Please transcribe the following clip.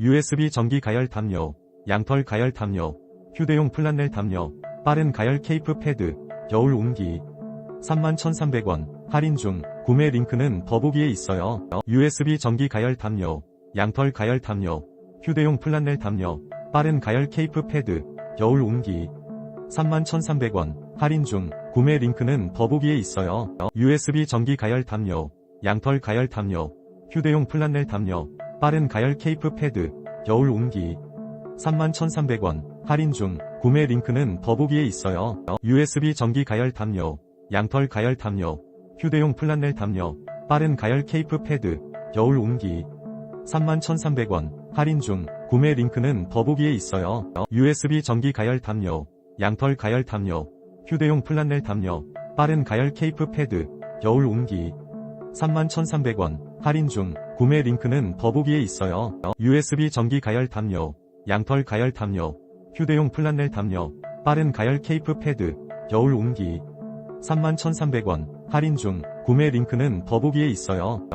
USB 전기 가열 담요, 양털 가열 담요, 휴대용 플란넬 담요, 빠른 가열 케이프 패드, 겨울 온기. 31,300원, 할인 중, 구매 링크는 더보기에 있어요. USB 전기 가열 담요, 양털 가열 담요, 휴대용 플란넬 담요, 빠른 가열 케이프 패드, 겨울 온기. 31,300원, 할인 중, 구매 링크는 더보기에 있어요. USB 전기 가열 담요, 양털 가열 담요, 휴대용 플란넬 담요, 빠른 가열 케이프 패드, 겨울 온기. 31,300원, 할인 중, 구매 링크는 더보기에 있어요. USB 전기 가열 담요, 양털 가열 담요, 휴대용 플란넬 담요, 빠른 가열 케이프 패드, 겨울 온기. 31,300원, 할인 중, 구매 링크는 더보기에 있어요. USB 전기 가열 담요, 양털 가열 담요, 휴대용 플란넬 담요, 빠른 가열 케이프 패드, 겨울 온기. 31,300원, 할인 중, 구매 링크는 더보기에 있어요. USB 전기 가열 담요, 양털 가열 담요, 휴대용 플란넬 담요, 빠른 가열 케이프 패드, 겨울 온기. 31,300원, 할인 중, 구매 링크는 더보기에 있어요.